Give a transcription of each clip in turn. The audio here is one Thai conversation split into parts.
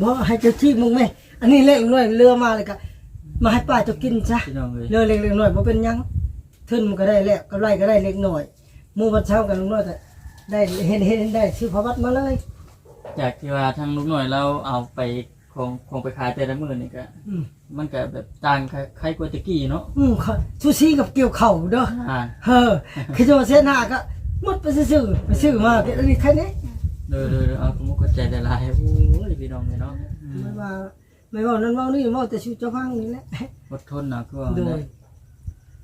บ่ให้เจ้าที่มึงไหมอันนี้เล็กน้อยเรือมาเลยก็มาให้ป้าเจ้ากินซะพี่น้องเอ้ยเรือเล็กๆน้อยบ่เป็นหยังทึนมันก็ได้แล้วกำไรก็ได้เล็กน้อยหมู่วันเช้ากันลุงน้อยก็ได้เห็นเห็นได้ซื้อพระวัดมาเลยจากที่ว่าทางลูกหน่อยเราเอาไปของของไปขายแต่ละมื้อนี่ก็อืมมันก็แบบต่างใครกว่าตะกี้เนาะอืมค่ะซูชิกับเกี่ยวเข่าเด้อ อ่า เฮ้อคือจะมาเส้นหาก็หมดไปซื้อๆไปซื้อมาเดี๋ยวอันนี้แค่นี้ เด้อๆๆเอาผมก็ใจละลายโอ้ยพี่น้องเอ้ยเนาะอืมไม่ว่าไม่ว่านั่นว่านี่ว่าแต่ชีวิตเจ้าพังนี่แหละอดทนนะคือว่าโดได้ย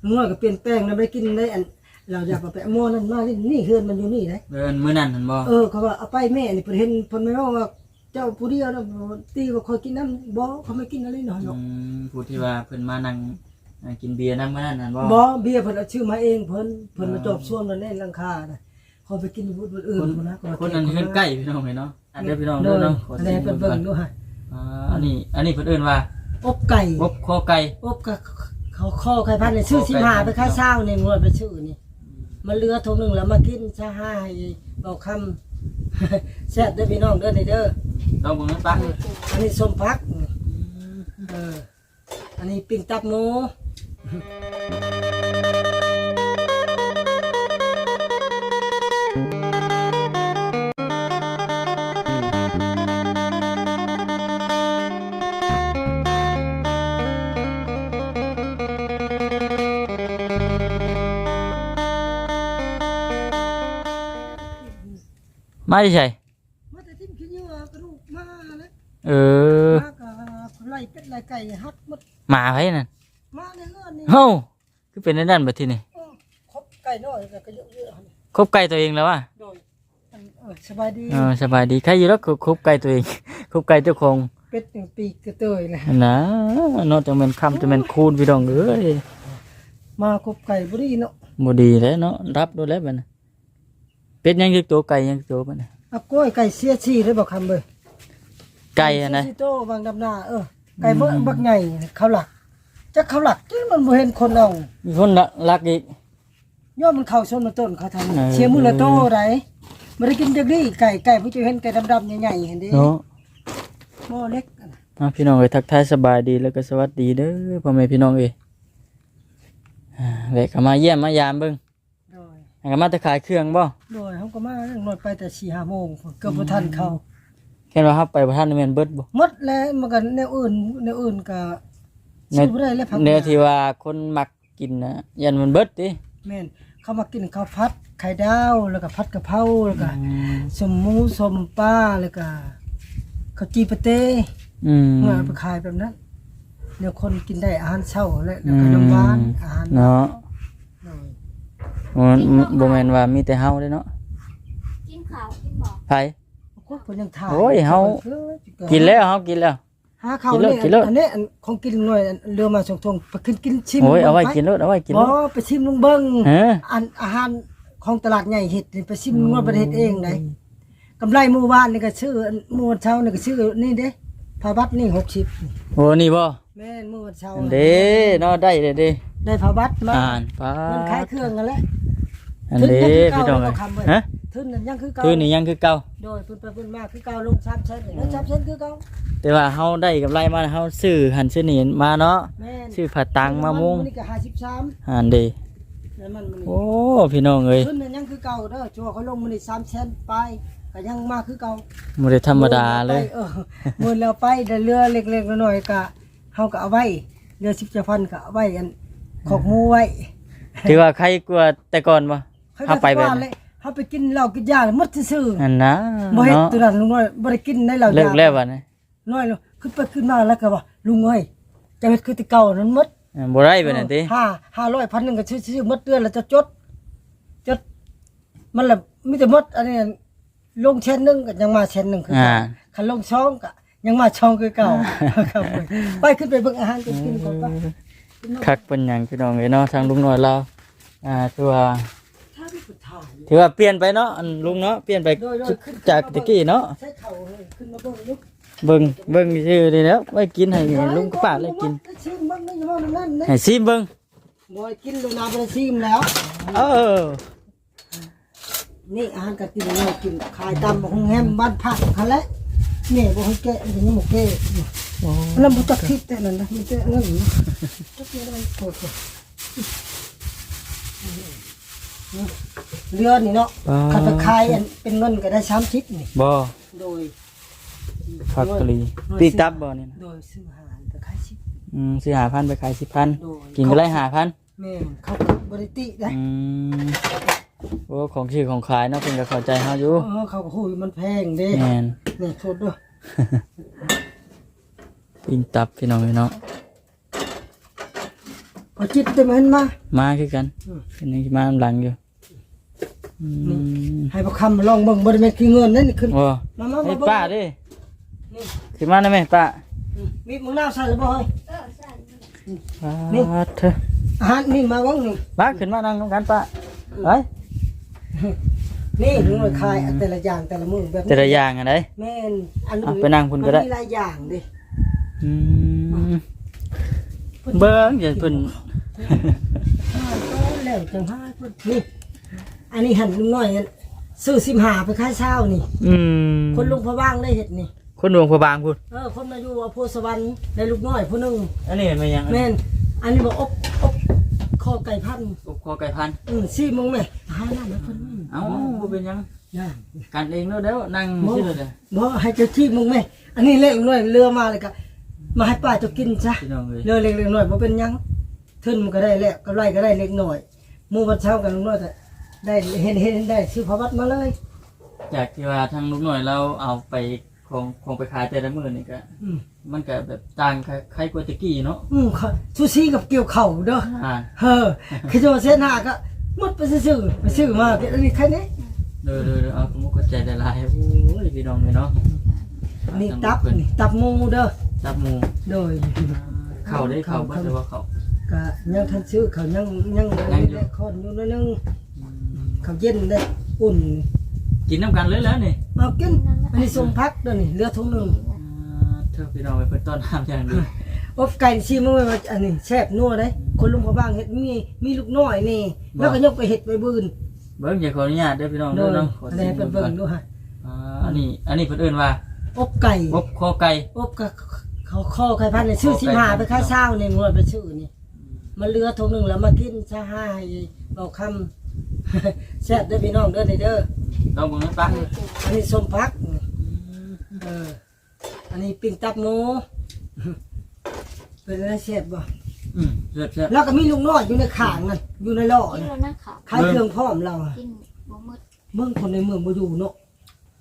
ลุงน้อยก็เปลี่ยนแปลงนะไม่ได้กินได้อัน เราอยากเอาไปเอาหม้อนั่นมานี่นี่เฮือนมันอยู่นี่นะเดินมื้อนั้นหั่นบ่เออเขาว่าเอาไปแม่นี่เพิ่นเห็นเพิ่นไม่ว่าว่าเจ้าผู้เดียวนะตีว่าคอยกินน้ำบ่เขาไม่กินอะไรหน่อยหรอกอืมผู้ที่ว่าเพิ่นมานั่งอ่ากินเบียร์นำมื้อนั้นหั่นบ่บ่เบียร์เพิ่นเอาชื่อมาเองเพิ่นเพิ่นมาจอบช่วงนั้นแน่หลังคาน่ะ เขาไปกินบุญอื่นคนพุ่นนะก็ว่าคนนั้นเพิ่นใกล้พี่น้องเอ้ยเนาะอันเด้อพี่น้องโดเด้อยเนาะขออันสินี้เพิ่นเบิ่งดูฮะอ่าอันนี้ อันนี้เพิ่นเอิ้นว่าอบไก่อบคอไก่อบกับเขาข้อไข่พันเนี่ยชื่อสิมาไปค่าเช้าเนี่ยงวดไปชื่อนี่มาเรือทงหนึงแล้วมากินซะให้เบาคำแซ่บเด้อพี่น้องเด้อนี่เด้อลองเบิ่งนะปักอันนี้ส้มพักเอออันนี้ปิ้งตับหมู มาดิใช่มาแต่ทิ้งขี้เหยื่อกระดูกมาแล้วเออมากับไล่เป็ดไล่ไก่ฮัดหมดหมาไผนั่นมาในเฮือนนี่เฮ้าคือเป็นในนั่นบัดทีนี่เออครบไก่น้อยแล้วก็เยอะๆหั่นคบไก่ตัวเองแล้วว่ะโดยอันเออสบายดีเออสบายดีใครอยู่แล้วก็คบไก่ตัวเองคบไก่เจ้าของเป็ดหนึ่งปีกกระเตยเลยนะเนาะจังแม่นคำจังแม่นคูณพี่น้องเอ้ยมาครบไก่บุรีเนาะบ่ดีแล้วเนาะรับดูแล้วบัดน่ะ เป็ดยังคือตัวไก่ยังคือตัวบัดน่ะเอากล้วยไก่เสียชีได้บอกคำเบยไก่อะนะเสียชีโตบางดำนาเออไก่เบิ่งบักใหญ่เขาหลักจะเขาหลักที่มันบ่เห็นคนเอามีคนละรักอีก ย่อมมันเข้าชนมาต้นเขาทำเออเชียร์มือละโตไรไม่ได้กินจากนี้ไก่ไก่ผู้จะเห็นไก่ดำๆใหญ่ๆเห็นดิเนาะหม้อเล็กอะนะอะพี่น้องเอ้ยทักทายสบายดีแล้วก็สวัสดีเด้อพ่อแม่พี่น้องเอ้ยอ่าแวะเข้ามาเยี่ยมมายามเบิ่ง โดยให้ก็มาแต่ขายเครื่องบ่โดยเขาก็มาเรื่องนวดไปแต่สี่ห้าโมงเกือบบ่ทันเขาแค่ว่าเฮาไปบ่ทันแม่นเบิดบ่หมดแล้วมันก็แนวอื่นแนวอื่นก็ในซื้อบ่ได้แล้วผักเนื้อที่ว่าคนมักกินนะยันมันเบิดติแม่นเขามากินข้าวผัดไข่ดาวแล้วก็ผัดกะเพราแล้วก็อืมสมหมูสมปลาแล้วก็ข้าวจีปะเต้อืมเมื่อเอาไปขายแบบนั้นเดี๋ยวคนกินได้อาหารเช้าและแล้วก็น้ำหวานอาหาร เนาะโดยมัน บ่แม่นว่ามีแต่เฮาเด้เนาะกินข้าวกินบ่ไผพวกเพิ่นยังถ่ายโอ้ยเฮากินแล้วเฮากินแล้วหาข้าวกินแล้วนี่กินแล้วอันนี้อันของกินหน่อยอันเรือมาส่งทงไปขึ้นกินชิมโอ้ยเอาไว้บิ่งปกินรถเอาไว้กินบ่รถไปชิมลงเบิ่งเอออันอาหารของตลาดใหญ่เฮ็ดนี่ไปชิมลงว่าประเทศเองได้กำไรหมู่บ้านนี่ก็ชื่ออันหมู่วันเช้านี่ก็ชื่อนี่เด้พาบัตรนี่60โอ้นี่บ่แม่นหมู่วันเช้าอันเด้เนาะได้เด้เด้ ได้พาบัตรมาอ่านปามันขายเครื่องกันแหละอันเด้พี่น้องเอ้ยฮะทุนนั่นยังคือเก่าคือนี่ยังคือเก่าโดยเพิ่นไปเพิ่นมาคือเก่าลง3เซนแล้ว3เซนคือเก่าแต่ว่าเฮาได้กำไรมาเฮาซื้อหันซื้อนี่มาเนาะแม่นซื้อผัดตังมามุงนี่ก็53อันเด้แล้วมันมันโอ้พี่น้องเอ้ยทุนนั่นยังคือเก่าเด้อชัวเขาลงมันนี่3เซนไปก็ยังมาคือเก่าบ่ได้ธรรมดาเลยเออมื่อเราไปเดินเรือเล็กๆน้อยๆก็เฮาก็เอาไว้เรือสิบเจ้าพันก็เอาไว้อัน ขอกหมูไว้ถือว่าใครกลัวแต่ก่อนบ่เขาเฮาไปแบบว่าเลยเฮาไปกินเหล้ากินยาแล้วหมดซื่ออันนะๆบ่เฮ็ดเนาะตัวนั้นลุงน้อยบ่ได้กินในเหล้ายาเลิกแล้วบัดนี้น้อยแล้วขึ้นไปขึ้นมาแล้วก็ว่าลุงเอ้ยจะเฮ็ดคือแติเก่านั้นหมดอ่าบ่ได้บัดนั้นติห้าห้าร้อยพันหนึงก็ซื้อๆหมดเดือนแล้วจะจดจดมันละมีแต่หมดอันนี้ลงเช่นหนึงก็ยังมาเช่นหนึงคืออ่าเก่าคันลงช่องก็ยังมาช่องคือเก่าครับผมไปขึ้นไปเบิ่งอาหารกินกินก่อนปะ คักเป็นหยังพี่น้องเอ้ยเนาะทางลุงน้อยเราอ่าถือว่าถ้าพี่ผู้ถ่ายถือว่าเปลี่ยนไปเนาะอันลุงเนาะเปลี่ยนไปโดยโดยขึ้นจากตะกี้เนาะใช้เข่าเลยขึ้นมาเบิ่งลูกเบิ่งเบิ่งชื่อนี่แล้วไว้กินให้ลุงกับป้าเลยกินชิมบ้างไม่ยอมนั่นนะให้ซิมเบิ่งบ่อยกินลูกนาไปชิมแล้วเออนี่อาหารกะกินเลยกินขายตามหงแฮมบ้านผักเขาแหละแม่บ่ให้แกะมันยังบ่แกะ อยู่โอ้แล้วบ่จักคิดแต่นั่นนะมันจะนั่นอยู่จักเรื่องอะไรโทษเลยเรือนี่เนาะปลาคันไปขายอันเป็นเงินก็ได้30นี่บ่โดยผักกะหรี่ปีกตับบ่นี่นะโดยซื้ออาหารไปขายสิอืมซื้อหาพันไปขายสิบพันโดยกินก็ได้หาพันแม่นเขาก็บ่ได้ติได้อืมโอ้ของชื่อของขายเนาะเพิ่นก็เข้าใจเฮาอยู่เออเขาก็ฮู้อยู่มันแพงเด้แม่นนี่โทษด้วย ปิ้งตับพี่น้องพี่น้องพอจิตเต็มเห็นมามาคือกันอืมเป็นยังสิมาหลังอยู่อืมให้บ่คำลองเบิ่งบ่ได้แม่นขี้เงินนั่นนี่ขึ้นโอ้มามาไอ้มาเบิ่งป้าเดินี่ขึ้นมาได้ไหมป้าอืมมีมึงน้าใส่หรือบ่เฮ้ยเออใช่นี่ป้าเถอะอาหารนี่มาวังนี่ป้าขึ้นมานั่งตรงกันป้าไปนี่ลุงเลยขายอันแต่ละอย่างแต่ละมื้อแบบแต่ละอย่างอันใดแม่นอันเอาไปนั่งพุ่นก็ได้มัมีหลายอย่างดิ อืมเบิ่งอย่าเพิ่นแล้วจังหาเพิ่นนี่อันนี้หันลุงน้อยอันซื้อ15ไปขายเช้านี่ อืมคนลุงพะว่างได้เฮ็ดนี่ คนหลวงพระบางพุ่นเออ คนมาอยู่อโพสวรรค์ได้ลูกน้อยผู้หนึงอันนี้มันไหมยังแม่นอันนี้บอกอบอบคอไก่พันธุ์อบคอไก่พันธุ์อืมซี่มึงแม่หาหน้านะเพิ่นนี่เอ้าบ่เป็นหยังย่างกันเองแล้วเด้อนั่งซื่อเลยเด้อ บ่ให้เจ้าที่มึงแม่ อันนี้เล็กน้อยเรือมาเลยก็ มาให้ป้าเจ้ากินซะพี่น้องเอ้ยเรือเล็กๆน้อยบ่เป็นหยังทึนมันก็ได้แหละก็ไล่ก็ได้เล็กน้อยหมู่วันเช้ากันลุงน้อยก็ได้เห็นเห็นได้ซื้อพระวัดมาเลย จากที่ว่าทางลูกหน่อยเราเอาไปของของไปขายแต่ละมื้อนี่ก็อืม มันก็แบบต่างคล้ายๆกว่าตะกี้เนาะอืมเขาซูซี่กับเกี่ยวเข่าเด้ออ่าเฮ้อคือจะมาเส้นหน้าก็หมดไปซื้อๆไปซื้อมาเก็บอันนี้แค่นี้ เด้อเด้อเด้อเอาผมก็ใจละลายโอ้ยพี่น้องเลยเนาะ นี่ตับนี่ตับหมูเด้อ ตับหมูโดยเข้าได้เข้าบ่แต่ว่าเข้าก็ยังทันซื้อเขายังยังยังอยู่ได้คนอยู่นิดนึงเขาเย็นได้อุ่นกินน้ำกันเลยแล้วนี่เอากินอันนี้ส่งพักเด้อนี่เหลือถุงหนึงอ่าเธอพี่น้องไปเพิ่นต้อนน้ำอย่างดีอบไก่ซีมึงไว้ว่าอันนี้แซ่บนัวได้คนลุงเขาบ้างเฮ็ดมีมีลูกน้อยนี่ แล้วก็ยกไปเฮ็ดไปบืนเบิ่งอย่าขออนุญาตเด้อพี่น้องโดเด้อยเนาะขออันนี้ให้เพิ่นเบิ่งดูฮะอ่าอันนี้อันนี้เพิ่นเอิ้นว่าอบไก่อบคอไก่อบกับ เขาข้อไข่พันธุ์นี่ซื้อสิมาไปขายเช้านี่มึงเอาไปซื้อนี่มันเหลือถุงหนึงแล้วมากินซะให้เบาคำแซ่บเด้อพี่น้องเด้อนี่เด้อลองเบิ่งนะป้าอันนี้ส้มพักนี่เอออันนี้ปิ้งตับหมูเป็นอะไรเสียบบ่อืมเสียบแล้วก็มีลุงน้อยอยู่ในขางนั่นอยู่ในล่อกินนี่แล้วนะเขาขายเครื่องพร้อมเราอะกินบ่หมดเมืองคนในเมืองบ่อยู่เนาะ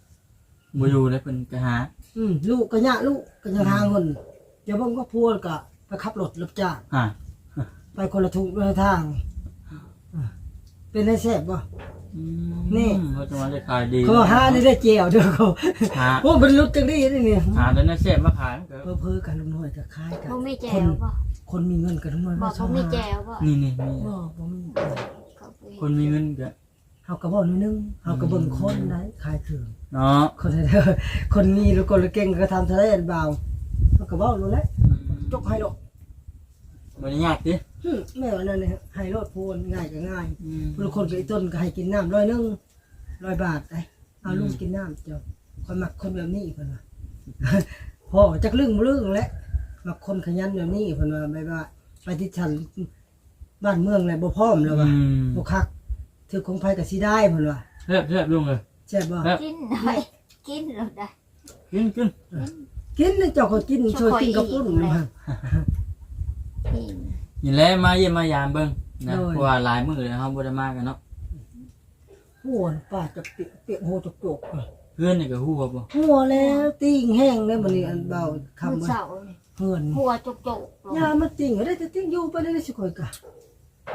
ๆบ่อยู่เลยเพิ่นก็หาอืมลูกก็ยะลูก ก็ยังหาเงินเดี๋ยวเบิ่งก็พัวก็ไปขับรถรับจ้างอ่าไปคนละทุกคนละทางอะเป็นอะไรเสียบบ่ นี่ เขาจะมาจะขายดีเขาหาได้ได้เจียวเด้อเขาหาโอ้เป็นรุดจังนี้นี่หาแล้วน่าเสียบมาขายก็เพ้อเพ้อๆกันลุงน้อยก็ขายกันบ่มีแจคนวบ่คนมีเงินกันลุงน้อยบ่มาบ่มีแจวบ่นี่นี่มีบ่บ่มีเขาไปคนมีเงินก็เฮาก็บ่นิดนึงเฮาก็เบิ่งคนได้ขายเครื่อง เนาะคนเด้อคนมีหรือคนเก่งก็ทำทะเลอันเบาเฮาก็เว้ารู้แล้วจกให้ดอกบริยากดิหึแม่ว่านั่นนี่ให้รถพูนง่ายก็ง่ายบางคนก็ไอ้ต้นก็ให้กินน้ำร้อยหนึงร้อยบาทได้เอาลุงกินน้ำเจ้าคนมักคนแบบนี้เพิ่นว่า พ่อจักลึงบ่ลึงแหละมักคนขยันแบบนี้เพิ่นว่าไม่ว่าไปที่ฉันบ้านเมืองแล้วบ่พร้อมแล้วว่าอืมบ่คักถือของไผก็สิได้เพิ่นว่า เรียบเรียบลุงเลย ใช่บ่ครับกินหน่อยกินแล้วได้กินกินกินนะเจ้าก็กินช่วยกินกับปุ้นมากินนี่แหละมาเยี่ยมมายามเบิ่งนะโดยเพราะว่าหลายมื้อเลยเฮาบ่ได้มากันเนาะหัวป้าจะเปียกเปียกหัวจกจกเพื่อนนี่ก็ฮู้บ่บ่หัวแล้วติ่งแห้งแล้วมันนี่อันเบามื้อคำว่าเช้านี่เพื่อนหัวจุกๆลงยามันติ่งก็ได้แต่ติ่งอยู่ไปได้สิคอยกะ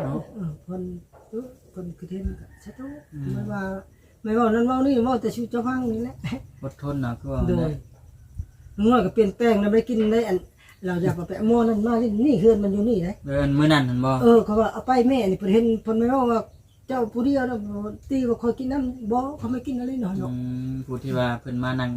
เนาะเออเพิ่นเออเพิ่นคือเทนกะซะต้องไม่ว่า ไม่ว่านั้นเว่านี่เว่าแต่ชีวิตเจ้าพังนี่แหละอดทนนะคือว่าโดได้ยน้อยก็เปลี่ยนแปลงนะไม่ได้กินได้อัน เราอยากมาแปะหม้อนั่นมานี่นี่เฮือนมันอยู่นี่ได้เดินมื้อนั้นหั่นบ่เออเขาว่าเอาไปแม่นี่เพิ่นเห็นเพิ่นไม่ว่าว่าเจ้าผู้เดียวนะตีว่าคอยกินน้ำบ่เขาไม่กินอะไรหน่อยเนาะอืมผู้ที่ว่าเพิ่นมานั่ง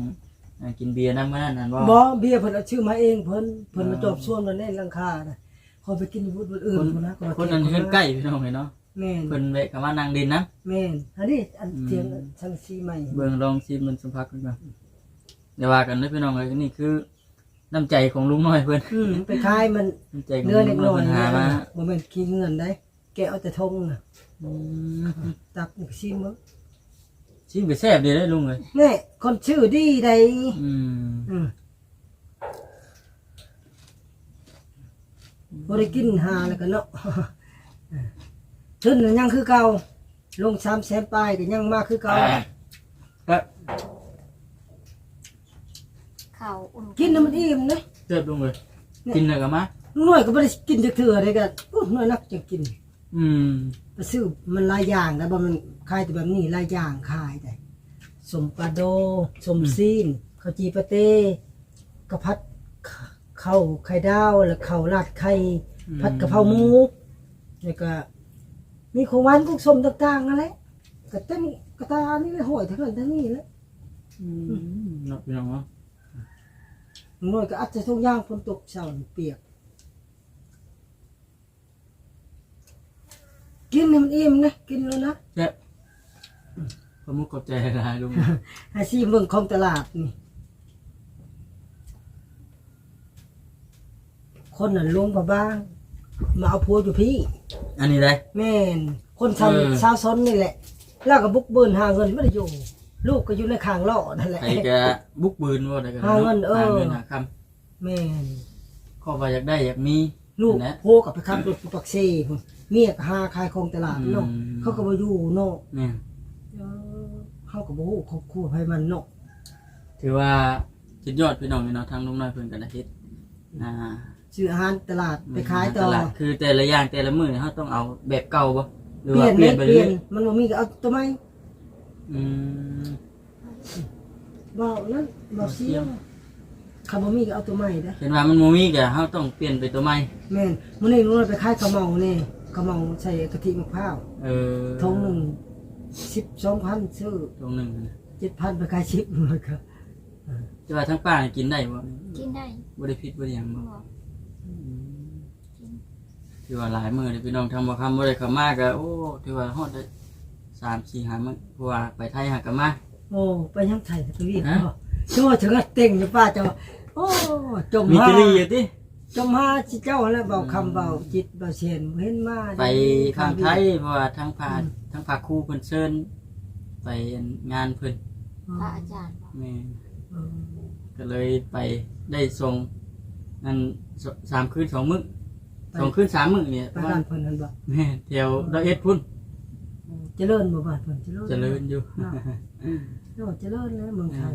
อ่ากินเบียร์นำมื้อนั้นหั่นบ่บ่เบียร์เพิ่นเอาชื่อมาเองเพิ่นเพิ่นมาจอบส่วนมันในหลังคาน่ะเขาไปกินบุญอื่นคนพุ่นนะก็คนนั้นเฮือนใกล้พี่น้องเอ้ยเนาะ แม่นเพิ่นแวะเข้ามานั่งดินนะ แม่นอันนี้อันอืมเทียงสังสีใหม่เบิ่งลองชิมมันสัมผัสกันก่อนเดี๋ยวว่ากันเด้อพี่น้องเอ้ยนี่คือน้ำใจของลุงน้อยเพิ่นอืมไปขายมันน้ำใจของเนื้อลุเล็งกน้อยน้อยเพิ่นหามาบ่แม่นขี้เงินได้แกเอาแต่ทงน่ะอืมตักนี่ซิมบ่ชิมไปแซ่บดีเด้อลุงเอ้ยแน่คนชื่อดีใดอืมอืมบ่ได้กินหาแล้วก็เนาะ ทุนน่ะยังคือเก่าลง3แสนปลายก็ยังมาคือเก่าก็ข้าวอุ่นกินน่ะมันอิ่มนะเจ็บลุงเอ้ยกินแล้วก็มาน้อยก็บ่ได้กินจักเทื่อเลยก็อู้น้อยนักจะกินอืมไปซื้อมันหลายอย่างนะบ่มันขายแต่แบบนี้หลายอย่างขายได้สมปลาโดสมซีนข้าวจีปาเต้กะพัดข้าวไข่ดาวแล้วข้าวราดไข่ ผัดกะเพราหมูแล้วก็ มีของหวานกุ้งสมต่างๆนั่นแหละก็เต็มกระตานี่เลยห้อยทั้งนั้นทั้งนี้แหละอืมเนาะพี่น้องเนาะน้อยก็อาจจะทุกอย่างฝนตกเช้านี่เปียก กินให้มันอิ่มนะกินแล้วนะแซ่บขอบมุกขอบใจหลายลุงให้ซีเบิ่งของตลาดนี่คนน่ะลงมาบ้าง มาเอาผัวอยู่พี่ อันนี้ได้ แม่น คนเออทำชาวซนนี่แหละ แล้วก็บุกเบินหาเงินไม่ได้อยู่ ลูกก็อยู่ในข้างล่อนั่นแหละใครก็บุกบืนว่าได้กันหาเงินเออ หาเงินหาคแม่นำข้อว่าอยากได้อยากมีลูกนะ โพกับไปขับรถปักเซ่พุ่นเมียก็หาขายของตลาดเนาะอืม เขาก็บ่อยู่เนาะเนี่ยเออเขาก็บ่ฮู้ครอบครัวให้มันเนาะถือว่าสุดยอดพี่น้องพี่น้องทางลุงน้อยเพิ่นกันอาทิตย์อ่า ซื้ออาหารตลาดไปขายต่อ ตลาดคือแต่ละอย่างแต่ละมื้อเขาต้องเอาแบบเก่าบ่หรือเปลี่ว่ายนเปลี่ยนไปเปลี่เรื่ยอนยมันบ่มีก็เอาตัวใหม่อืม บ่นั่นบ่เสียคำบ่มีก็เอาตัวใหม่เด้อเห็นว่ามันบ่มีก็เฮาต้องเปลี่ยนไปตัวใหม่แม่นมื้อนี้หนูไปขายข้าวเมานี่ข้าวเมาใส่กะทิมะพร้าวเออทงหนึง12,000ซื้อตรงหนึงนะ7,000ไปขาย10มันก็แต่ว่าทั้งป้านี่กินได้บ่กินได้บ่ได้ผิดบ่ได้หยังบ่บ่ ถือว่าหลายมื้อเลยพี่น้องทำบ่คำบ่ได้เข้ามาก็โอ้ถือว่าฮอดได้3 4 5มื้อเพราะว่าไปไทยหากันมาโอ้ไปยังไทยไปเวียดฮะบ่ชั่วถึงกับเต็งอยู่ป้าเจ้าโอ้จมมีหาตรีอยู่ติจมหาสิเจ้าแล้วเบาคำเบาจิตเบาเสียนเห็นมาไปทางไทยเพราะว่าทางพาทางพาครูเพิ่นเชิญไปงานเพิ่นพระอาจารย์บอกแม่เออก็เลยไปได้ส่ง นั่นสสามคืนสองมื้อสองคืนสามมื้อเนี่ยไปประมาบ้าณนเพิ่นนั่นบ่แม่แถวร้อยเอ็ดพุ่นเจริญบ่บ้านเพิ่นเจริญเจริญอยู่เนาะเนาะเจริญแล้วเมืองไทย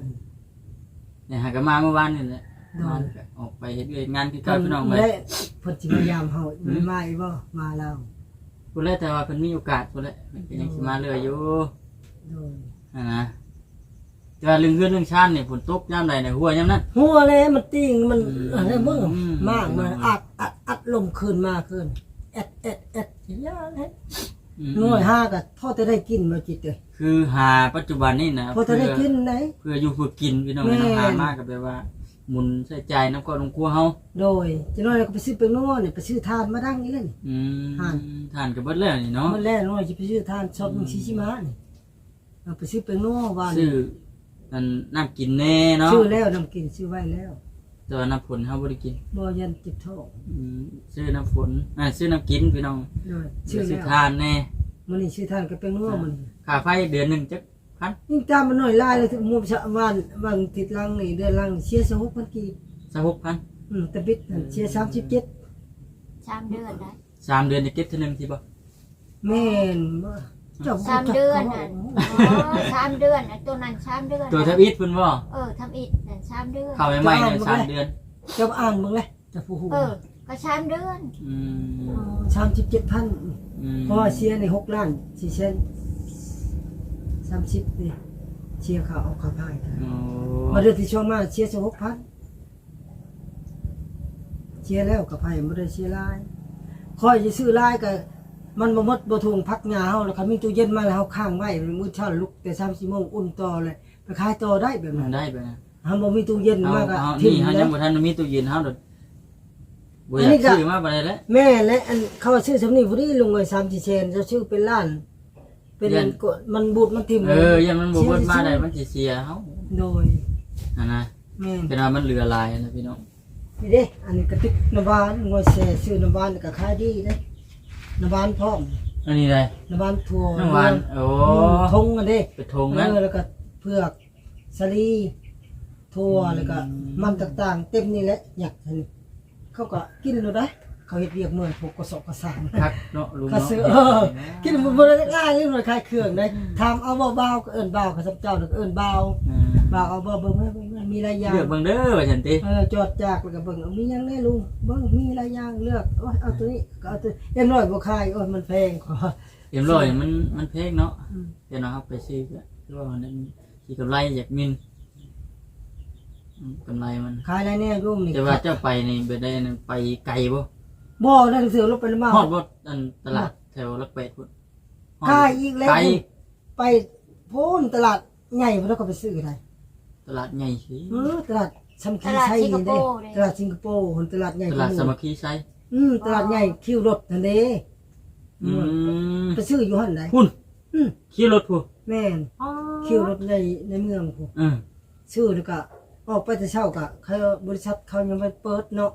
เนี่ยหากันมาเมื่อวานนี่แหละโดนมาก็ออกไปเฮ็ดเวียกงานคือเก่าพี่น้องไปและเพิ่นสิมายามเฮามันมาอีบ่มาแล้วพุ่นแหละแต่ว่าเพิ่นมีโอกาสพุ่นแหละเพิ่นก็ยังสิมาเรื่อยอยู่โดยนะนะ แต่ว่าเรื่องเฮือนเรื่องชาติเนี่ยฝนตกยามใดเนี่ยหัวยามนั้น หัวเลยมันติ่งมันอืมอะไรเบิ่งอืม มากมันอัดอัดอัดลมคืนมาคืนแอดแอดแอดยาเลยอืมน้อยห้าก็พอจะได้กินบ่จิตเด้อคือหาปัจจุบันนี่นะพอจะได้เพื่กินไหน เพื่ออยู่เพื่อกินพี่น้องแม่ไม่ต้องหามากกับแบบว่าหมุนใส่ใจน้ำก้อนลงครัวเฮาโดยจะน้อยก็ไปซื้อเป็นนัวเนี่ยไปซื้อทานมาดังนี่เลย อืมทาน ทานกับเบิดแล้วนี่เนาะมันแรกน้อยจะไปซื้อทานชอบมึงชิชิมานี่เอาไปซื้อเป็นนัววานซื้อ นั่นน้ำกินแน่เนาะซื้อแล้วนำกินซื้อไว้แล้วแต่ว่าน้ำฝนเฮาบ่ได้กินบ่ยันเจ็บท้องอืมซื้อน้ำฝนอ่าซื้อน้ำกินพี่น้องโดยซื้ซื้ออแล้วทานแน่มันนี่ซื้อทานก็เป็นนัวมันค่าไฟเดือนหนึงจักพันยิ่งตามมันน้อยลายเลยถึงมุมชะวานวางติดลังนี่เดือนลังเสียสหกพันกีบสัก6,000อืมแต่บิดนั่นเสียสามสิบเจ็ดสามเดือนได้สามเดือนจะเก็บเท่านึงสิบ่แม่นบ่เจ้าสามเดือนน่ะอ๋อสามเดือนน่ะตัวนั้นสามเดือนตัวทับน่ะอิดเพิ่นบ่เออทำอิฐนั่นสามเดือน เข้าใหม่ๆเนี่ยสามเดือนเจ้าอ่านมึงเลยจะผู้หูเออ ก็สามเดือน อืมสามสิบเจ็ดพันอืมเพราะว่าเสียในหกล้านสี่เซนสามสิบนี่เชียร์เขาเอาเขาพายโอ้มาเดือนที่ช่วงมาเชียร์สิหกพันเชียร์แล้วกับพายมาได้เชียร์ลายคอยจะซื้อลายกับ มันบ่หมดบ่ทวงพักงาเฮาแล้วเขามีตู้เย็นมาแล้วเฮาค้างไว้มื้อเช้าลุกแต่3 4โมงอุ่นต่อเลยไปขายต่อได้แบบนั้นได้ไปนะเฮาบ่มีตู้เย็นเอามาก็เอาทิ้นี่งฮะแล้ยัวงบ่ทันมีตู้เย็นเฮาดอกบ่ออัยานนี้กก็ ซื้อมาบ่ได้แล้ว แม่และอันเขาว่าซื้อสำนีพอดีลงไว้3 4เซนจะซื้อเป็นล้าน เป็นเย็นกดมันบูดมันทิ่มเออยังมันบ่เบิดมาได้มันสิเสียเฮาโดยอันนะแม่น เป็นว่ามันเหลือหลายนะพี่น้องนี่เด้อันนี้กระติกน้ำหวานงวยแซ่ซื้อน้ำหวานก็ขายดีเด้ น้ำหวานพร้อมอันนี้อะไรน้ำหวานถั่วน้ำหวานโอ้อืมทงอันเด้เป็นทงนั้นเออแล้วก็เผือกสาลีถั่วแล้วก็มันต่างๆ เต็มนี่แหละอยากให้เขาก็กินแล้วได้เขาเฮ็ดเวียกเมื่อยพวกกระสอบกระสานคักเนาะลุงก็เนาะซื้อเออกินมันบ่ได้ง่ายนี่มันคลายเครื่องได้ทำเอาเบาๆก็เอิ้นเบากับเจ้าก็เอิ้นเบาอืมเบาเอาเบาเบิ่งให้เบิ่งให้ มีหลายอย่างเลือกเบิ่งเด้อว่าฉันติเออจอดจากแล้วก็เบิ่งเอามีหยังแน่ลุงเบิ่งมีหลายอย่างเลือกโอ้ยเอาตัวนี้ก็เอาตัวเอ็มร้อยบ่ขายโอ้ยมันแพงขอเอ็มร้อยมันมันแพงเนาะอืม เดี๋ยวนะครับไปซื้อก็คือว่ามันสิกำไรอยากมินอืมกำไรมัน ขายอะไรเนี่ยโยมนี่แต่ว่าเจ้าไปนี่ไปได้นั่นไปไกลบ่บ่ได้เสือรถไปมาฮอดบ่อันตลาดแถวลักเป็ดพุ่นฮอดขายอีกแล้วไกล ไปพูนตลาดใหญ่พุ่นแล้วก็ไปซื้อได้ต ลาดใหญ่สิเออตลาดซัมคีไซนี่เด้ตลาดสิงคโปร์คนตลาดใหญ่ตลาดสามัคคีไซอืมตลาดใหญ่คิวรถนั่นเด้อืมไปซื้ออยู่หั่นได้พุ่นอืมขี่รถพุ่นแม่นอ๋อคิวรถในในเมืองพุ่นอืมซื้อแล้วก็ออกไปแต่เช้าก็เขาบริษัทเขายังไม่เปิดเนาะ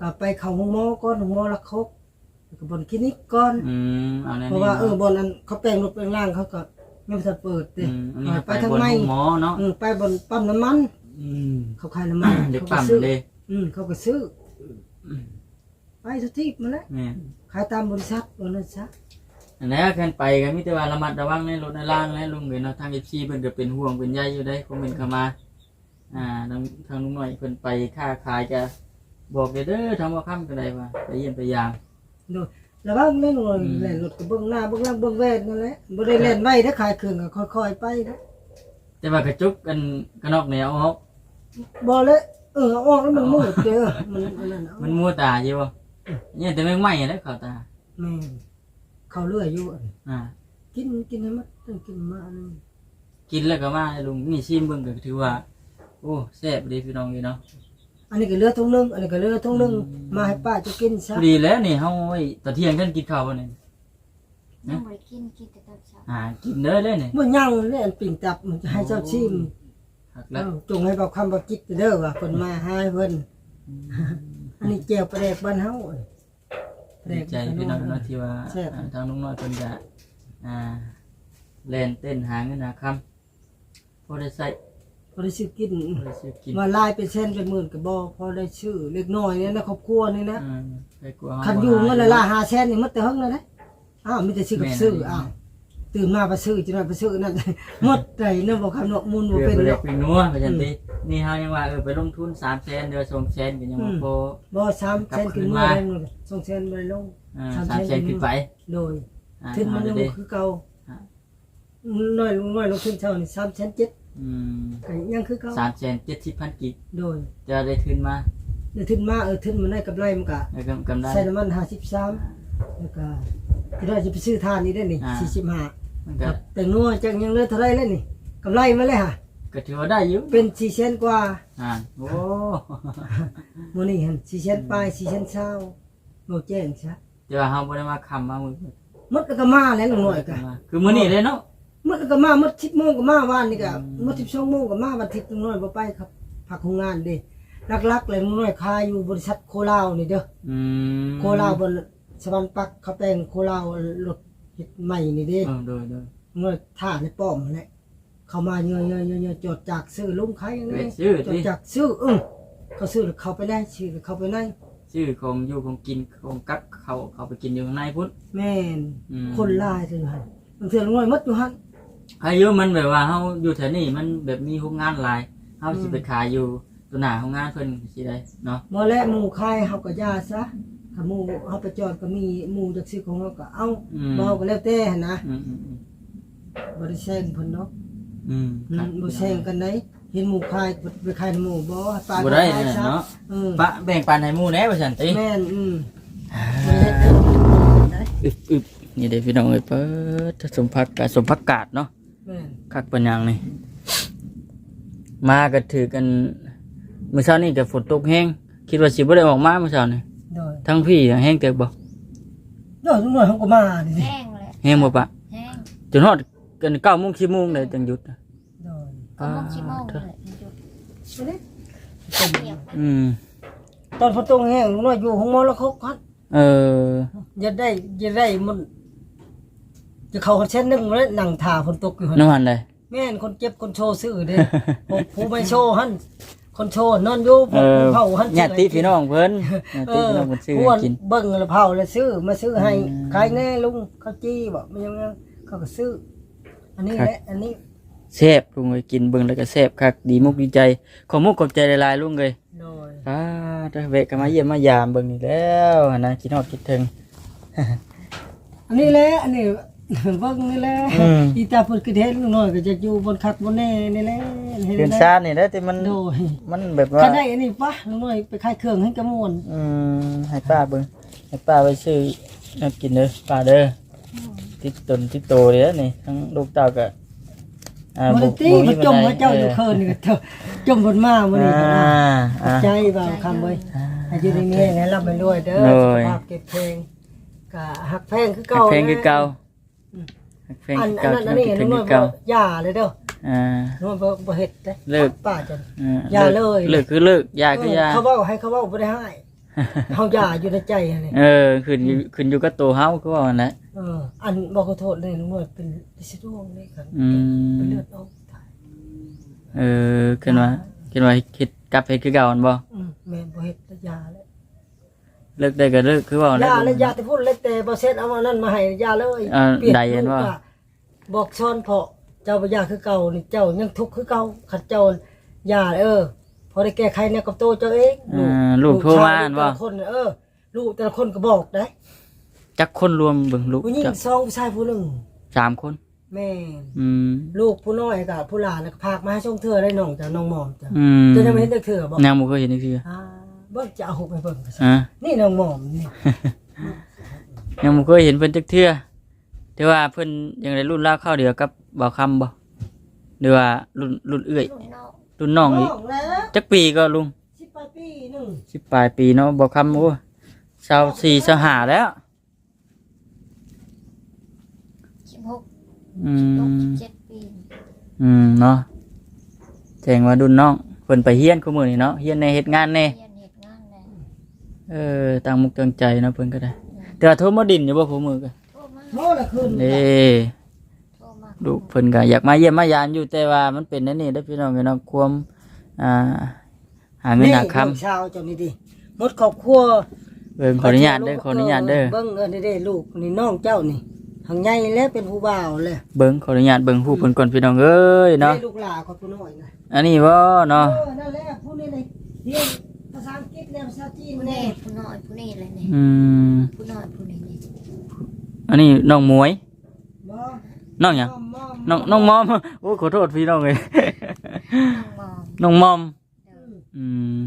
ก็ไปเข้าห้องหมอก่อนห้องหมอละครบแล้วก็บนคลินิกก่อนอืมเอาแน่เพราะว่าเออบนนั้นเขาแปลงรถแปลงร่างเขาก็ ยังไม่ทันเปิดอืเด้มอันนี้ไปไปทางบนในหมอเนาะอืมไปบนปั๊มน้ำมัน อืมเขาขายน้ำมันเด็กเขาปั๊ก็มซื้อเลยอืมเขาก็ซื้ออืมไปทุกที่มาแล้วแม่นขายตามบริษัทบริษัทอันนี้ขึ้นไปก็มีแต่ว่าระมัดระวังในรถในล่างและลุงเห็นเนาะทาง FC เพิ่นก็เป็นห่วงเป็นใยอยู่ได้คอมเมนต์เข้ามา อ่าทางทางลุงหน่อยเพิ่นไปค้าขายก็บอกเด้อเด้อทำว่าค่ำก็ได้ว่าไปเยี่ยมไปยามแล้วว่าแม่นว่าอืม แล่นรถก็เบื้องหน้าเบื้องหลังเบื้องแวดนั่นแหละบ่ได้เล่นไว้ถ้าขายเครื่องก็ค่อยๆไปนะแต่ว่ากระจุกกันกระนอกแนวเอาบ่เลยเออเอาออกแล้วมันมืดเด้อมันอันนั้นเอามันมัวตาอยู่บ่เนี่ยแต่แม่งไหม้แล้วเขาตาแม่นเขาเลื่อยอยู่อะอ่า กินกินให้มันต้องกินมาอันนึงกินแล้วก็มาลุงนี่ชิมเบิ่งก็ถือว่า โอ้แซ่บดีพี่น้องนี่เนาะ อันนี้ก็เหลือทุ่งนึงอันนี้ก็เหลือทุ่งนึงมาให้ป้าจะกินซะพอดีแล้วนี่เฮาไว้ตอนเที่ยงกันกินข้าวบ่นี่ยังบ่ได้กินกินแต่ตอนเช้าอ่ากินเด้อเลยนี่บ่ยังเลยอันปิ่งตับมันจะให้เจ้าชิมหักเอแล้วอจงให้บอกคำบอกจิตเด้อว่าเพิ่นมาหาเพิ่นอันนี้แก้วปลาแดกบ้านเฮาปลาแดดีกใจพี่น้องเนาะที่ว่าแซ่บอ่าทางลุงน้อยเพิ่นก็อ่าเล่นเต้นหาเงินหาคำพอได้ใช้ พอได้ซื้อกินพอได้ซื้อกินว่าลายเป็นเส้นเป็นหมื่นก็บ่พอได้ชื่อเล็กน้อยเนี่ยนะครอบครัวนี่นะอืมไปกลัวเฮาคันอยู่บ่เงินหาละละ5แสนนี่หมดแต่เฮิงเลยนะอ้าวมีแต่ซื้อกับซื้ออ้าวตื่นมาไปซื้อจังได๋ไปซื้อนั่น หมดใจเนาะบ่คำเนาะมูลบ่เพื่เป็อนไปเล็เนาะกเป็นนัวไปจันตินี่เฮายังว่าเออไปลงทุนสามแสนเดือนสองแสนก็ยังว่าอืมพอบ่3แสนขึ้นมาได้เงิน2แสนบ่ได้ลง อ่าสามสามแสนแสนขึ้นไปโดยอ่าขึ้นมันเอายังเด้บ่อคือเก่าอ่า น้อยลงน้อยลงขึ้นเท่านี่3แสน7 อืมก็ยังคือเก่าสามแสนเจ็ดสิบพันกิกโดยจะได้ทุนมาเดี๋ยวทึนมาเออทึนมันได้กำไรมันก็แล้วก็กำไรใส่น้ำมัน53แล้วก็ที่เราจะไปซื้อทานนี่ได้นี่อ่า45มันคก็รับแต่งัวจังยังเหลือเท่าไรแล้วนี่กำไรมาเลยฮะก็ถือว่าได้อยู่เป็น4แสนกว่าอ่าโอ้มื้อนี้หั่น4แสนปลาย4แสนเช้าบ่แจ้งซะแต่ว่าเฮาบ่ได้มาคำมามือหมดแล้วก็มาแล้วหน่อยก็คือมื้อนี้เลยเนาะห มดแล้วก็มาหมด10โมงก็มาวานนี่ก็หมด12โมงก็มาวันอาทิตย์น้อยบ่ไปครับพักโรงงานเด้ลักๆเลยน้อยคายอยู่บริษัทโคลาวนี่เด้ออืมโคลาวบนสวรรค์ปักเขาแปลงโคลาวรถเฮ็ดใหม่นี่เด้เออโดยโดยเมื่อท่าในป้อมนั่นแหละเขามาเยอะๆๆๆจดจากซื้อลุงใครอย่างไปนี้ซื้อจดติจากซื้อเออเขาซื้อแล้วเขาไปได้ซื้อแล้วเขาไปได้ซื้อของอยู่ของกินของกักเขาเขาไปกินอยู่ข้างในพุ่นแม่น อืมคนลายเลยหันบางเทื่อลุงน้อยหมดอยู่หัน อายุมันแบบว่าเฮาอยู่แถวนี้มันแบบมีโรงงานหลายเฮาสิไปขายอยู่ตัวหน้าโรงงานเพิ่นสิได้เนาะบ่แล้วหมู่ใครเฮาก็ยาซะถ้าหมู่เฮาไปจอดก็มีหมู่จักซื้อของเฮาก็เอาอืมบ่เอาก็แล้วแต่หั่นนะอืมอืมอืมบ่ได้แซงเพิ่นเนาะอืมอืมบ่แซงกันไหนเห็นหมู่ใครไปขายในหมู่บ่ให้ปาบ่ได้ขายนะซะเนาะเออปะแบ่งปันให้หมู่แหน่ว่าซั่นติ แม่นอืมอึบอึบนี่เด้พี่น้องเอ้ยเปิดสมพักกาสมพักกาดเนาะ แม่นคักปัญญังนี่ มาก็ถือกันเมื่อเช้านี่ก็ฝนตกแห้งคิดว่าสิบ่ได้ออกมาเมื่อเช้านี่โดยทั้งพี่แห้งเติบบ่โดยลุงน้อยเฮาก็มานี่สิแห้งเลยแห้งบ่ปะแห้งจนฮอดกัน9:00น10:00นเลยจังหยุดโดยก็มกชิโมงเลยหยุดอันนี้เงียบอืมตอนฝนตกแห้งลุงน้อยอยู่ห้องหมอแล้วเขาคัดเอออย่าได้อย่าได้มัน จะเข้าเช่นหนึงแล้วนั่งท่าฝนตกอยู่หั่นน้ำมันเลย แม่นคนเจ็บคนโชว์ซื้อเด้ ผมผู้ไม่โชว์หั่นคนโชว์นอนอยู่เออเผาหั่นญาติพี่น้องเพิ่นญาเอติอพี่น้องเพิ่นซื้อพวให้กกิน เบิ่งแล้วเผาแล้วซื้อมาซื้อให้อืม ขายแน่ลุงเขาจี้บอกมันยังไงเขาก็ซื้อ อันนี้ครับแหละอันนี้แซ่บลุงเลยกินเบิ่งแล้วก็แซ่บคักดีมุกดีใจ ขอมุกขอบใจหลายๆลุงเลยโดยอ่าเด้อเวะก็มาเยี่ยมมายามเบิ่งนี่แล้วหั่นนะคิดฮอดคิดถึงอันนี้แหละอันนี้ เบิ่งนี่แหละอืม อีตาเพิ่นคือเฮ็ดลุงน้อยก็จะอยู่บนคักบนแน่นี่แหละเห็นเรือนไหมชาตินี่แหละแต่มันโดยมันแบบว่าถ้าได้อันนี้ปะลุงน้อยไปขายเครื่องให้กระมวลอืมให้ป้าเบิ่งให้ป้าไปซื้อน้ำกินเด้อป้าเด้อติดตนติดโตเลยนะนี่ทั้งลูกเต้าก็อ่าบ่ได้ตีบ่มันจมบันไดว่าเจ้าอยู่เคินนี่ก็เจ้าจมบนมามื้อนี้ก็อ่านะอ่า ใจบ่าวคำเว้ยอายุดีมีให้รับไปรวยเด้อโดสุย ขภาพเก็บเพลงก็หักแพงคือหัเก่ากเพลงคือเก่า อืมหักเพลงอันคืออันเก่านั้นอันนี้คิดถึลุงงน้คืออยบ่เก่าย่าเลยเด้ออ่าลุงน้อยบ่บ่เฮ็ดเด้เลิกป้าจน อ่าอย่าเลย เลิกคือเลิกยาคือยา เขาเว้าให้เขาเว้าบ่ได้ให้เฮาย่าอยู่ในใจอันนี้เออขึ้นอยู่ขึ้นอยู่กับตัวเฮาคือว่านั่นแหละเอออันบอกขอโทษเลยลุงน้อยเป็นดิสิดวงนี่ครับอืมเป็นเลือดออกตายเออขึ้นว่าขึ้นว่าคิดกลับเฮ็ดคือเก่าอันบ่อืมแม่นบ่เฮ็ดแล้วยาแล้ว เลิกได้ก็เลิกคือว่านั่นแหยาละแล้วยาที่พูดเล็กแต่บ่เซ็ตเอามานั่นมาให้ยาเลยเอ่อปลี่ยนใดเห็นว่าลูกอะบอกช้อนเพาะเจ้าบ่ยาคือเก่านี่เจ้ายังทุกข์คือเก่าขัดเจ้ายาเออพอได้แก้ไขในกับตัวเจ้าเองอ่าลูกโทรมาอันแต่บ่ละคนน่ะเออ ลูกแต่ละคนก็บอกได้จักคนรวมเบิ่งลูกผู้หญิงจักสองผู้ชายผู้หนึ่งสามคน แม่นอืมลูกผู้น้อยกับผู้หลานน่ะก็พากมาให้ช่องเธอได้น้องจ้ะน้องหมอมจ้ะอืมจะยังไม่เห็นได้เธอบอกยังบ่เคยเห็นอีกทีอ่า เบิ่งจะเอาหุบไปเบิ่งก็สิอะนี่น้องหมอมนี่ยังบ่เคยเห็นเพิ่นจักเทื่อแต่ว่าเพิ่นยังได้รุ่นราวเข้าวเดียวกับบ่าวคำบ่หรือว่ารุ่นรุ่นเอื้อยรุ่นนอกรุ่นน้องอีกน้องแล้วจักปีก็ลุงสิบปลายปีหนึ่งสิบปลายปีเนาะบ่าวคำโอ้ชาวสี่ชาวห้าแล้ว สิบหกอืลงมสิบเจ็ดปีอืมเนาะแจ้งว่ารุ่นน้องเพิ่นไปเฮียนคุมื้อนี้เนาะเฮียนในเฮ็ดงานแน่เรียนเหตุงานแน่ เออตั้งมุกตั้งใจเนาะเพิ่นก็ได้ แต่ว่าโทรมาดินอยู่บ่คุมื้อก็โทรมาโม่ละคืนเด้โทรมาลูกเพิ่นก็อยากมาเยี่ยมมายามอยู่แต่ว่ามันเป็นนั่นนี่เด้อพี่น้องเนาะความอ่าหาเงินหาคำลูกชาวเจ้านี่ดิหมดครอบครัวเบิ่งขออนุญาตเด้อขออนุญาตเด้อเบิ่งเออนี่เด้ลูกนี่น้องเจ้านี่ทางใหญ่แล้วเป็นผู้บ่าวเลยเบิ่งขออนุญาตเบิ่งผู้เพิ่นก่อนพี่น้องเอ้ยเนาะได้ลูกหลานของผู้น้อยนะอันนี้บ่เนาะเออนั่นแหละผู้นี้เลยเรียน ภาษาอังกฤษแล้วภาษาจีนผู้แน่นี้ผู้น้อยผู้นี้เลยนี่อืมผู้น้อยผู้นี้นี่อันนี้น้องหมวย บ่น้องหยังมอมน้องน้องมอม โอ้ขอโทษพี่น้องเอ้ยน้องมอมน้องมอมเด้ออืม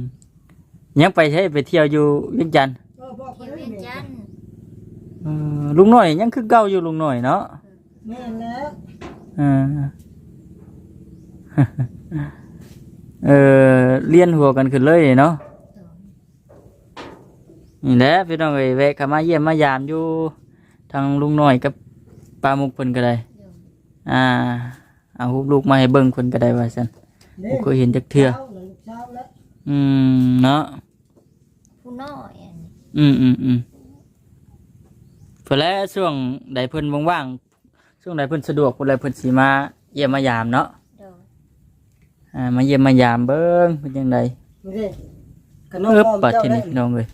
ยังไปใช้ไปเที่ยวอยู่เวียงจันทน์เออบอกไปเที่ยวเลยเวียนจันทน์เออลุงน้อยยังคือเก่าอยู่ลุงน้อยเนาะแม่นแล้วเออ เออเลียนหัวกันขึ้นเลยเนาะเด้อ นี่แหละพี่น้องเอ้ยแวะเข้ามาเยี่ยมมายามอยู่ทางลุงน้อยกับปลามุกเพิ่นก็ได้เด้ออ่าเอารูปลูกมาให้เบิ่งเพิ่นก็ได้ว่าซั่นบ่เคยเห็นจักเทื่อช้าแล้วลูกเช้าแล้วอืมเนาะผู้น้อยอันนี้อืมอืมอืมเพิ่นแลช่วงใดเพิ่นว่างๆช่วงใดเพิ่นสะดวกเพิ่นเลยเพิ่นสิมาเยี่ยมมายามเนาะเด้ออ่ามาเยี่ยมมายามเบิ่งเป็นจังไดนี่เด้กับน้องเอิบมอมบัดเจ้าทีได้นี้พี่น้องเอ้ย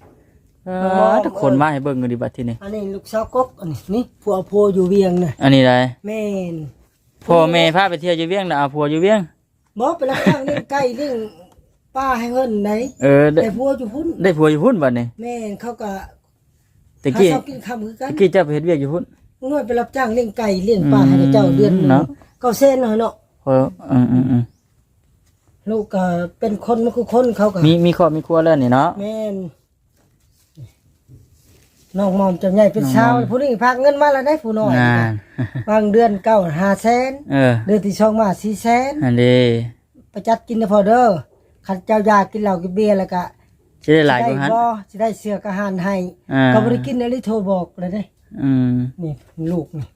เอน้องมออมทุกคนมาให้เบิ่งกันดิบัดทีนี้อันนี้ลูกสาวกกอันนี้นี่ผัวโพอยู่เวียงน่ะอันนี้ได้แม่นพ่อแม่พาไปเที่ยวอยู่เวียงน่ะเอาผัวอยู่เวียงบ่ไปรับจ้างเลี้ยงไก่เลี้ยงป้าให้เพิ่นไหนเออได้แต่ผัวอยู่พุ่นได้ผัวอยู่พุ่นบัดนี้แม่นเขาก็ตะกี้หาเช้ากินค่ำคือกัตะนกี้เจ้าไปเฮ็ดเวียกอยู่พุ่น ลุงน้อยไปรับจ้างเลี้ยงไก่เลี้ยงปลาให้กับเจ้าเดือนเนาะ เก้าเส้นเนาะเนาะเอออืมอืมอืมลูกก็เป็นคนมันคือคนเขาก็มีมีครอบมีครัวแล้วนี่เนาะแม่น น้องมอมจำใหญ่เป็นน้องมอมชาวผู้นี้พากเงินมาแล้วได้ผู้น้อยงาน บางเดือนเก้าห้าแสนเออเดือนที่สองมาสี่แสนอันนี้ประจัดกินนะพอเด้อขันเจ้ายากินเหล้ากินเบียร์แล้วก็จะได้หลายกว่าสิหันบ่สิได้เสื้อกระหานให้อ่าก็บ่ได้กินอะไรโทรบอกเลยเด้ อืมนี่ลูกนี่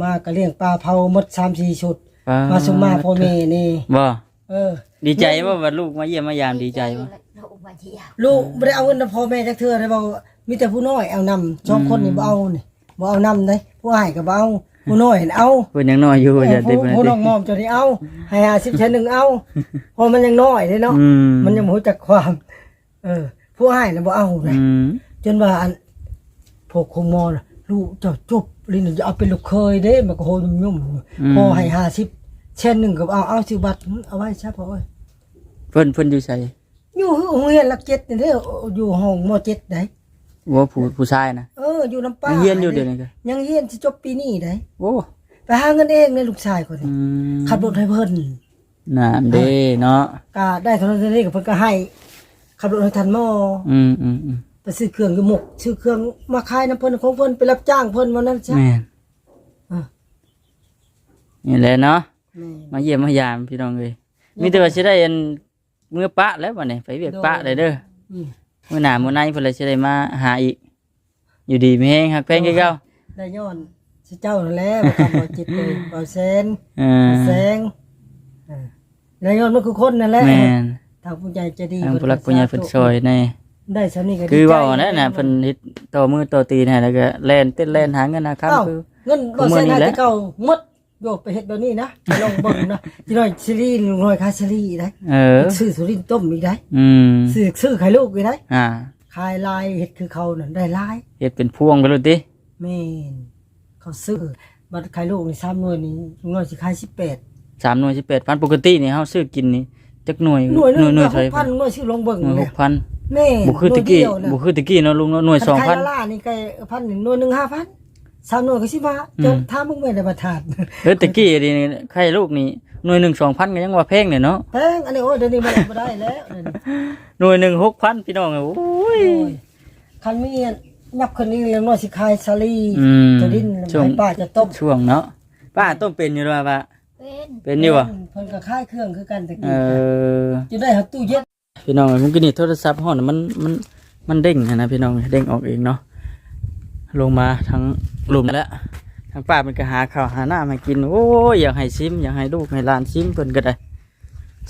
มาก็เลี้ยงปลาเผาหมด3-4ชุดปลมาสมมาพ่อแม่นี่ บ่เออ ดีใจว่าว่าลูกมาเยี่ยมมายามดีใจว่าลูกมาเที่ยวลูกบ่ได้เอาเงินพ่อแม่จักเทื่อได้บ่ มีแต่ผู้น้อยเอานำสองคนนี่บ่เอานี่บ่เอานำได้ผู้ให้ก็บ่เอาผู้น้อยเห็นเอาเพิ่นยังน้อยอยู่อย่าติผู้ดเพิ่นผู้น้ติองมอมจนนี้เอาให้50เชนหนึงเอาเพราะมันยังน้อยเด้เนาะอืมมันยังบ่รู้จักความ เออ ผู้ให้น่ะบ่เอานะอืมจนว่าอันพวกคงมอน่ะลูกเจ้าจบลิ้นจะเอาเป็นลูกเคยเด้มันก็โหยุ่มๆพอให้50เชนหนึงก็เอาเอาสิบัตรเอาไว้ซะพ่อเอ้ยเพิ่นเพิ่นอยู่ไสอยู่โรงเรียนหลักเจ็ดนี่เด้ออยู่ห้องมเจ็ดได้ ว่าผู้ผู้ชายนะเอออยู่น้ำป้ายังเรียนอยู่เดี๋ยวนี้ก็ยังเรียนสิจบปีนี้ได้โอ้ไปหาเงินเองในลูกชายคนอืนี้มขับรถให้เพิ่นน่ะเด้เนาะก็ได้เท่านั้นเท่านี้ก็เพิ่นก็ให้ขับรถให้ทันหมออืมอืมอืมไปซื้อเครื่องอยู่หมกซื้อเครื่องมาขายน้ำเพิ่นของเพิ่นไปรับจ้างเพิ่นวันนั้นจ้ะแม่นอะนี่แหละเนาะแม่มาเยี่ยมมายามพี่น้องเลยมีแต่ว่าสิได้อันเมื่อปะแล้วบัดนี้ไปเวียกปะได้เด้ออื มมื้อหน้ามื้อในเพิ่นเลยสิได้มาหาอีก อยู่ดีมีแฮงฮักแพงคือเก่าได้ย้อนสิเจ้านั่นแหละบ่ทำบ่จิตเลยบ่แซนเออบ่แซงอ่าได้ย้อนมันคือคนนั่นแหละแม่นทางผู้ใหญ่ใจดีทางผู้หลักผู้ใหญ่เพิ่นช่วยแน่ได้ซำนี้ก็ดีคือใจเว้านั่นน่ะเพิ่นเฮ็ดต่อมือต่อตีนให้แล้วก็แล่นเต้นแล่นหาเงินหาค้ำคือเงินคือบ่มื้เส้อนนี้ให้แหละแต่เก่าหมด โยกไปเฮ็ดแบบนี้นะไปลองเบิ่งนะสิน้อยซีรีส์ลุงน้อยคาซีรีส์ได้เออ ซื้อสุรินทร์ต้มอีกได้อืม ซื้อซื้อไข่ลูกอีกได้อ่าขายลายเฮ็ดคือเขานั่นได้ลายเฮ็ดเป็นพวงไปเลยติแม่นเขาซื้อบัตรไข่ลูกนี่3หน่วยนี่ลุงน้อยสิขาย18สามหน่วย18พันปกตินี่เฮาซื้อกินนี่จักหน่วยหน่วยหนึงหน่วยก็เท่าไหร่6,000หน่วยซื้อลงเบิ่งหน่วยเลหยกพันแม่บุคือตะกี้หน่วยเดียวนะบุคือตะกี้เนาะลุงเนาะหน่วยสองพันขายละล่านี่ก็พันหนึ่งหน่วยหนึง5,000 3หน่วยก็สิมาจบถ้ามึงไม่ได้ประทานเออตะกี้นี่ไข่ลูกนี่หน่วยหนึ่งสองพันก็ยังว่าแพงเนี่ยเนาะแพงอันนี้โอ้ยเดี๋ยวนี้มันบ่ได้แล้วเดี๋ยวนี้หน่วยหนึ่งหกพันพี่น้องเอ้ยโอ้ย โอ้ยคันมีอันยับคนนี้เรียกว่าสิคายซาลีอืมจะดิ้นช่วง ให้ป้าจะต้มช่วงเนาะป้าต้มเป็นอยู่ด้วยป่ะเป็นเป็นอยู่ป่ะเพิ่นก็คายเครื่องคือกันตะเอกี้อ จะได้หาตู้เย็นพี่น้องเอ้ยผมกินนี่โทรศัพท์ห้องน่ะมันมันมันเด้งนะนะพี่น้องเด้งออกเองเนาะ ลงมาทั้งหลุมแล้วทางป้ามันก็หาข้าวหาหน้ำมากินโอ้ยอยากให้ซิมอยากให้ลูกให้หลานซิมเพิ่นก็ได้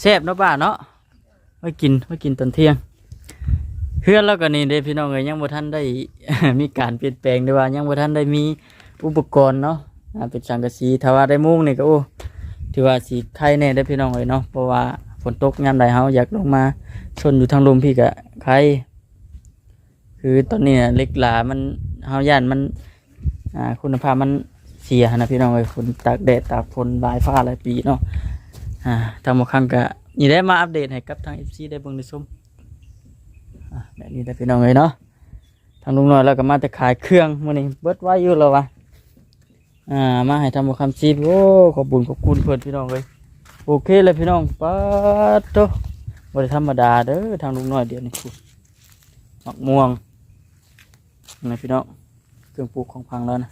แซ่บเนาะป้าเนาะไว้กินไว้กินตอนเที่ยง เพื่อนแล้วก็นี่เด้พี่น้องเอ้ยยังบ่ทันได้ มีการเปลี่ยนแปลงด้วยว่า ยังบ่ทันได้มีอุปกรณ์เนาะอ่าเป็นสังกะสีถ้าว่าได้มุ้งนี่ก็โอ้ถือว่าสีไข่แน่ได้พี่น้องเอ้ยเนาะเพราะว่าฝนตกยามใดเฮาอยากลงมาชนอยู่ทางลมพี่ก็ไข่คือตอนนี้น่ะเล็กหลามัน เฮาย่านมันอ่าคุณภาพมันเสียนะพี่น้องเอ้ยฝนตากแดดตากฝนหลายฟ้าหลายปีเนาะอ่าทางบางครั้งก็นี่ได้มาอัปเดตให้กับทาง FC ได้เบิ่งได้ชมอะแบบนี้แต่พี่น้องเลยเนาะทางลุงน้อยเราก็มาแต่ขายเครื่องมื่อนี้เบิดไว้อยู่แล้ววะอ่ามาให้ทำบุญคำซีพโอ้ขอบบุญขอบคุณเพื่อนพี่น้องเลยโอเคเลยพี่น้องปัดโตบริธรรมดาเด้อทางลุงน้อยเดี๋ยวนี้คุณมะม่วง นี่พี่น้องเครื่องปลูกของพังแล้วนะ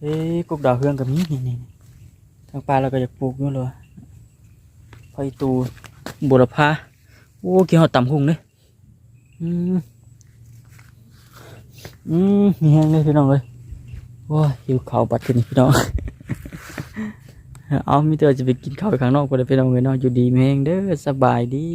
เอ้ยกุกดาวเฮืองกับนี้นี่นี่ทางปลาเราก็จะปลูกอยู่เลยพอยตูบุรพาโอ้กี่หอดต่ำหุงเลยอืมอืมมีแห้งเลยพี่น้องเลยโอ้ยหิวข้าวบัดทีนี้พี่น้อง เอามิเตอร์จะไปกินข้าวไปข้างนอกก็ได้ไปเองเงินนอกอยู่ดีแม่งเด้อสบายดี